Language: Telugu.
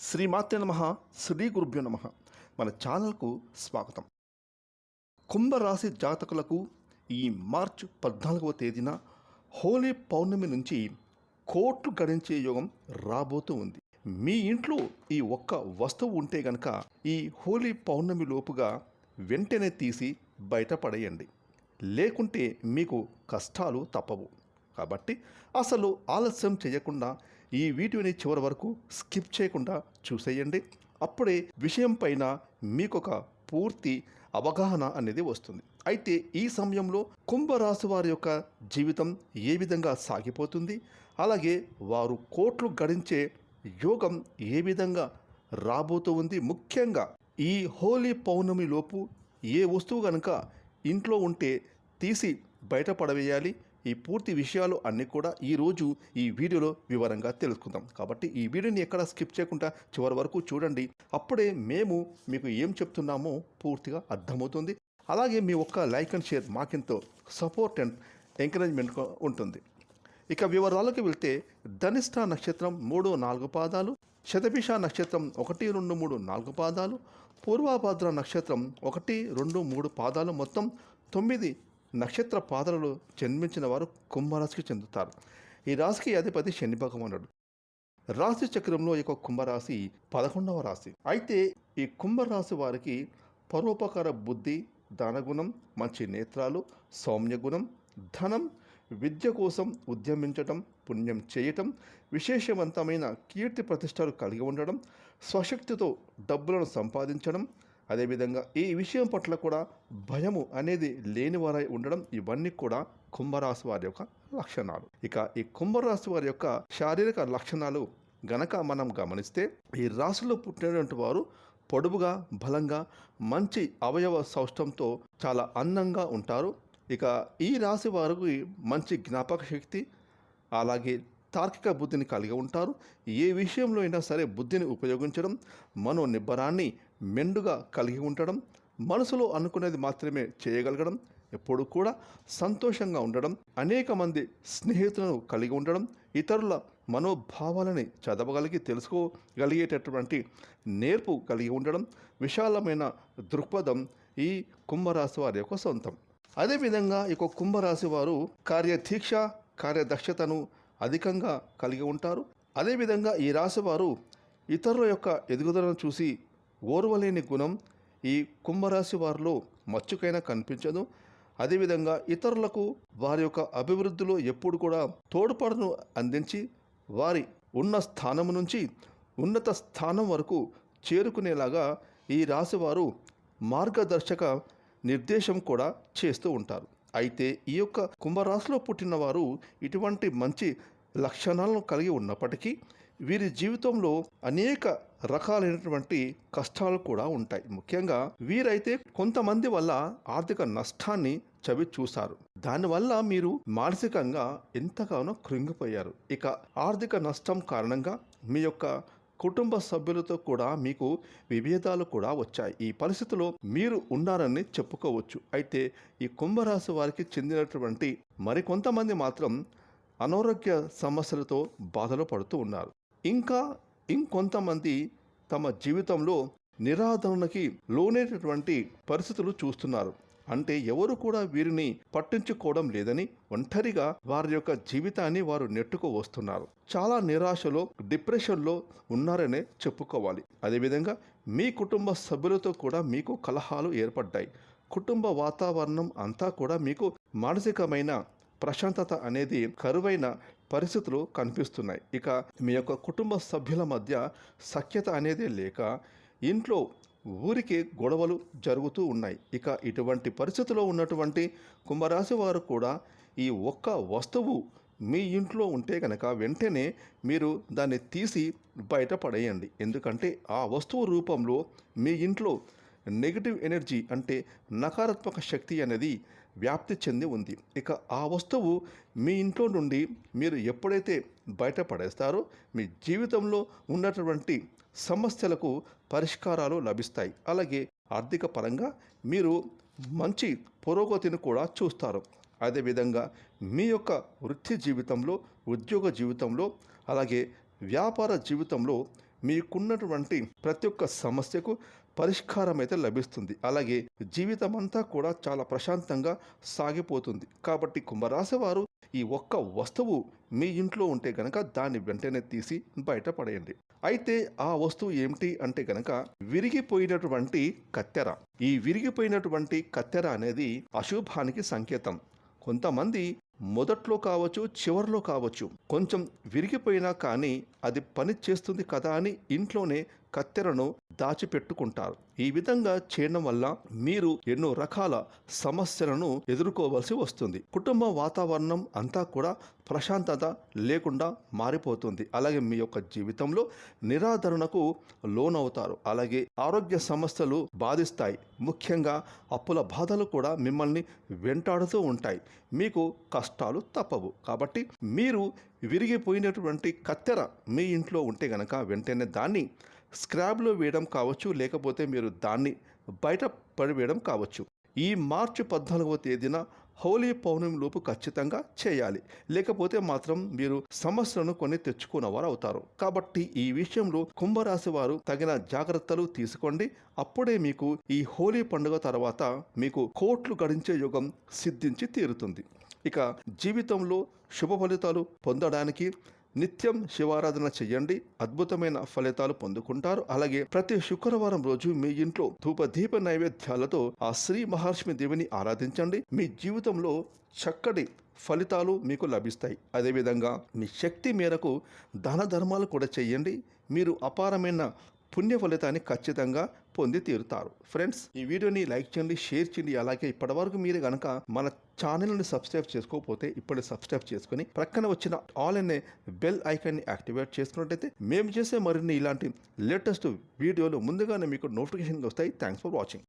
శ్రీమాత్రే నమ శ్రీ గురుభ్యో నమ. మన ఛానల్కు స్వాగతం. కుంభరాశి జాతకులకు ఈ మార్చ్ పద్నాలుగవ తేదీన హోలీ పౌర్ణమి నుంచి కోట్లు గడించే యోగం రాబోతూ ఉంది. మీ ఇంట్లో ఈ ఒక్క వస్తువు ఉంటే గనక ఈ హోలీ పౌర్ణమి లోపుగా వెంటనే తీసి బయటపడేయండి. లేకుంటే మీకు కష్టాలు తప్పవు. కాబట్టి అసలు ఆలస్యం చేయకుండా ఈ వీడియోని చివరి వరకు స్కిప్ చేయకుండా చూసేయండి. అప్పుడే విషయం పైన మీకొక పూర్తి అవగాహన అనేది వస్తుంది. అయితే ఈ సమయంలో కుంభరాశి వారి యొక్క జీవితం ఏ విధంగా సాగిపోతుంది? అలాగే వారు కోట్లు గడించే యోగం ఏ విధంగా రాబోతూ ఉంది? ముఖ్యంగా ఈ హోలీ పౌర్ణమి లోపు ఏ వస్తువు కనుక ఇంట్లో ఉంటే తీసి బయటపడవేయాలి ఈ పూర్తి విషయాలు అన్నీ కూడా ఈరోజు ఈ వీడియోలో వివరంగా తెలుసుకుందాం. కాబట్టి ఈ వీడియోని ఎక్కడ స్కిప్ చేయకుండా చివరి వరకు చూడండి. అప్పుడే మేము మీకు ఏం చెప్తున్నామో పూర్తిగా అర్థమవుతుంది. అలాగే మీ ఒక్క లైక్ అండ్ షేర్ మాకెంతో సపోర్ట్ అండ్ ఎంకరేజ్మెంట్ ఉంటుంది. ఇక వివరాలకు వెళ్తే ధనిష్ట నక్షత్రం మూడు నాలుగు పాదాలు శతభిష నక్షత్రం ఒకటి రెండు మూడు నాలుగు పాదాలు పూర్వాభాద్ర నక్షత్రం ఒకటి రెండు మూడు పాదాలు మొత్తం తొమ్మిది నక్షత్ర పాదలలో జన్మించిన వారు కుంభరాశికి చెందుతారు. ఈ రాశికి అధిపతి శని భగవానుడు. రాశి చక్రంలో యొక్క కుంభరాశి పదకొండవ రాశి. అయితే ఈ కుంభరాశి వారికి పరోపకార బుద్ధి దానగుణం మంచి నేత్రాలు సౌమ్యగుణం ధనం విద్య కోసం ఉద్యమించటం పుణ్యం చేయటం విశేషవంతమైన కీర్తి ప్రతిష్టలు కలిగి ఉండడం స్వశక్తితో డబ్బులను సంపాదించడం అదేవిధంగా ఈ విషయం పట్ల కూడా భయము అనేది లేనివారై ఉండడం ఇవన్నీ కూడా కుంభరాశి వారి యొక్క లక్షణాలు. ఇక ఈ కుంభరాశి వారి యొక్క శారీరక లక్షణాలు గనక మనం గమనిస్తే ఈ రాశిలో పుట్టినటువంటి వారు పొడువుగా బలంగా మంచి అవయవ సౌష్టంతో చాలా అందంగా ఉంటారు. ఇక ఈ రాశి వారికి మంచి జ్ఞాపక శక్తి అలాగే తార్కిక బుద్ధిని కలిగి ఉంటారు. ఏ విషయంలో అయినా సరే బుద్ధిని ఉపయోగించడం మనో నిబ్బరాన్ని మెండుగా కలిగి ఉండడం మనసులో అనుకునేది మాత్రమే చేయగలగడం ఎప్పుడు కూడా సంతోషంగా ఉండడం అనేక మంది స్నేహితులను కలిగి ఉండడం ఇతరుల మనోభావాలని చదవగలిగి తెలుసుకోగలిగేటటువంటి నేర్పు కలిగి ఉండడం విశాలమైన దృక్పథం ఈ కుంభరాశి వారి యొక్క సొంతం. అదేవిధంగా ఈ యొక్క కుంభరాశి వారు కార్యదీక్ష కార్యదక్షతను అధికంగా కలిగి ఉంటారు. అదేవిధంగా ఈ రాశి వారు ఇతరుల యొక్క ఎదుగుదలను చూసి ఓర్వలేని గుణం ఈ కుంభరాశి వారిలో మచ్చుకైనా కనిపించదు. అదేవిధంగా ఇతరులకు వారి యొక్క అభివృద్ధిలో ఎప్పుడు కూడా తోడ్పాటును అందించి వారి ఉన్న స్థానం నుంచి ఉన్నత స్థానం వరకు చేరుకునేలాగా ఈ రాశివారు మార్గదర్శక నిర్దేశం కూడా చేస్తూ ఉంటారు. అయితే ఈ యొక్క కుంభరాశిలో పుట్టిన వారు ఇటువంటి మంచి లక్షణాలను కలిగి ఉన్నప్పటికీ వీరి జీవితంలో అనేక రకాలైనటువంటి కష్టాలు కూడా ఉంటాయి. ముఖ్యంగా వీరైతే కొంతమంది వల్ల ఆర్థిక నష్టాన్ని చవి చూశారు. దానివల్ల మీరు మానసికంగా ఎంతగానో కృంగిపోయారు. ఇక ఆర్థిక నష్టం కారణంగా మీ యొక్క కుటుంబ సభ్యులతో కూడా మీకు విభేదాలు కూడా వచ్చాయి. ఈ పరిస్థితిలో మీరు ఉన్నారని చెప్పుకోవచ్చు. అయితే ఈ కుంభరాశి వారికి చెందినటువంటి మరికొంతమంది మాత్రం అనారోగ్య సమస్యలతో బాధలు పడుతూ ఉన్నారు. ఇంకా ఇంకొంతమంది తమ జీవితంలో నిరాదరణకి లోనేటటువంటి పరిస్థితులు చూస్తున్నారు. అంటే ఎవరు కూడా వీరిని పట్టించుకోవడం లేదని ఒంటరిగా వారి యొక్క జీవితాన్ని వారు నెట్టుకు వస్తున్నారు. చాలా నిరాశలో డిప్రెషన్లో ఉన్నారనే చెప్పుకోవాలి. అదేవిధంగా మీ కుటుంబ సభ్యులతో కూడా మీకు కలహాలు ఏర్పడ్డాయి. కుటుంబ వాతావరణం అంతా కూడా మీకు మానసికమైన ప్రశాంతత అనేది కరువైన పరిస్థితులు కనిపిస్తున్నాయి. ఇక మీ యొక్క కుటుంబ సభ్యుల మధ్య సఖ్యత అనేది లేక ఇంట్లో ఊరికే గొడవలు జరుగుతూ ఉన్నాయి. ఇక ఇటువంటి పరిస్థితిలో ఉన్నటువంటి కుంభరాశి వారు కూడా ఈ ఒక్క వస్తువు మీ ఇంట్లో ఉంటే కనుక వెంటనే మీరు దాన్ని తీసి బయటపడేయండి ఎందుకంటే ఆ వస్తువు రూపంలో మీ ఇంట్లో నెగిటివ్ ఎనర్జీ అంటే నకారాత్మక శక్తి అనేది వ్యాప్తి చెంది ఉంది. ఇక ఆ వస్తువు మీ ఇంట్లో నుండి మీరు ఎప్పుడైతే బయటపడేస్తారో మీ జీవితంలో ఉన్నటువంటి సమస్యలకు పరిష్కారాలు లభిస్తాయి. అలాగే ఆర్థిక పరంగా మీరు మంచి పురోగతిని కూడా చూస్తారు. అదేవిధంగా మీ యొక్క వృత్తి జీవితంలో ఉద్యోగ జీవితంలో అలాగే వ్యాపార జీవితంలో మీకున్నటువంటి ప్రతి ఒక్క సమస్యకు పరిష్కారం అయితే లభిస్తుంది. అలాగే జీవితం అంతా కూడా చాలా ప్రశాంతంగా సాగిపోతుంది. కాబట్టి కుంభరాశి వారు ఈ ఒక్క వస్తువు మీ ఇంట్లో ఉంటే గనక దాన్ని వెంటనే తీసి బయటపడేయండి అయితే ఆ వస్తువు ఏమిటి అంటే గనక విరిగిపోయినటువంటి కత్తెర. ఈ విరిగిపోయినటువంటి కత్తెర అనేది అశుభానికి సంకేతం. కొంతమంది మొదట్లో కావచ్చు చివరిలో కావచ్చు కొంచెం విరిగిపోయినా కానీ అది పని చేస్తుంది కదా అని ఇంట్లోనే కత్తెరను దాచిపెట్టుకుంటారు. ఈ విధంగా చేయడం వల్ల మీరు ఎన్నో రకాల సమస్యలను ఎదుర్కోవలసి వస్తుంది. కుటుంబ వాతావరణం అంతా కూడా ప్రశాంతత లేకుండా మారిపోతుంది. అలాగే మీ యొక్క జీవితంలో నిరాదరణకు లోనవుతారు. అలాగే ఆరోగ్య సమస్యలు బాధిస్తాయి. ముఖ్యంగా అప్పుల బాధలు కూడా మిమ్మల్ని వెంటాడుతూ ఉంటాయి. మీకు కష్టాలు తప్పవు. కాబట్టి మీరు విరిగిపోయినటువంటి కత్తెర మీ ఇంట్లో ఉంటే గనక వెంటనే దాన్ని స్క్రాబ్లో వేయడం కావచ్చు లేకపోతే మీరు దాన్ని బయట పడివేయడం కావచ్చు. ఈ మార్చి పద్నాలుగవ తేదీన హోలీ పౌర్ణమి లోపు ఖచ్చితంగా చేయాలి. లేకపోతే మాత్రం మీరు సమస్యలను కొన్ని తెచ్చుకున్నవారు అవుతారు. కాబట్టి ఈ విషయంలో కుంభరాశి వారు తగిన జాగ్రత్తలు తీసుకోండి. అప్పుడే మీకు ఈ హోలీ పండుగ తర్వాత మీకు కోట్లు గడించే యుగం సిద్ధించి తీరుతుంది. ఇక జీవితంలో శుభ ఫలితాలు పొందడానికి నిత్యం శివారాధన చేయండి అద్భుతమైన ఫలితాలు పొందుకుంటారు. అలాగే ప్రతి శుక్రవారం రోజు మీ ఇంట్లో ధూపదీప నైవేద్యాలతో ఆ శ్రీ మహాలక్ష్మి దేవిని ఆరాధించండి. మీ జీవితంలో చక్కటి ఫలితాలు మీకు లభిస్తాయి. అదేవిధంగా మీ శక్తి మేరకు దాన ధర్మాలు కూడా చేయండి మీరు అపారమైన పుణ్య ఫలితాన్ని ఖచ్చితంగా పొంది తీరుతారు. ఫ్రెండ్స్ ఈ వీడియోని లైక్ చేయండి షేర్ చేయండి. అలాగే ఇప్పటివరకు మీరు కనుక మన ఛానల్ని సబ్స్క్రైబ్ చేసుకోకపోతే ఇప్పుడు సబ్స్క్రైబ్ చేసుకుని ప్రక్కన వచ్చిన ఆల్ అనే బెల్ ఐకాన్ని యాక్టివేట్ చేసుకున్నట్టయితే మేము చేసే మరిన్ని ఇలాంటి లేటెస్ట్ వీడియోలు ముందుగానే మీకు నోటిఫికేషన్గా వస్తాయి. Thanks for watching.